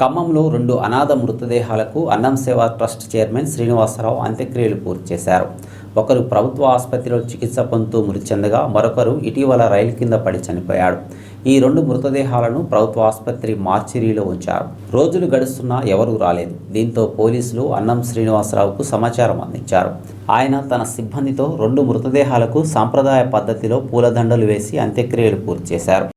ఖమ్మంలో రెండు అనాథ మృతదేహాలకు అన్నం సేవా ట్రస్ట్ చైర్మన్ శ్రీనివాసరావు అంత్యక్రియలు పూర్తి చేశారు. ఒకరు ప్రభుత్వ ఆసుపత్రిలో చికిత్స పొందుతూ మృతి చెందగా మరొకరు ఇటీవల రైలు కింద పడి చనిపోయాడు. ఈ రెండు మృతదేహాలను ప్రభుత్వ ఆసుపత్రి మార్చిరీలో ఉంచారు. రోజులు గడుస్తున్నా ఎవరూ రాలేదు. దీంతో పోలీసులు అన్నం శ్రీనివాసరావుకు సమాచారం అందించారు. ఆయన తన సిబ్బందితో రెండు మృతదేహాలకు సాంప్రదాయ పద్ధతిలో పూలదండలు వేసి అంత్యక్రియలు పూర్తి చేశారు.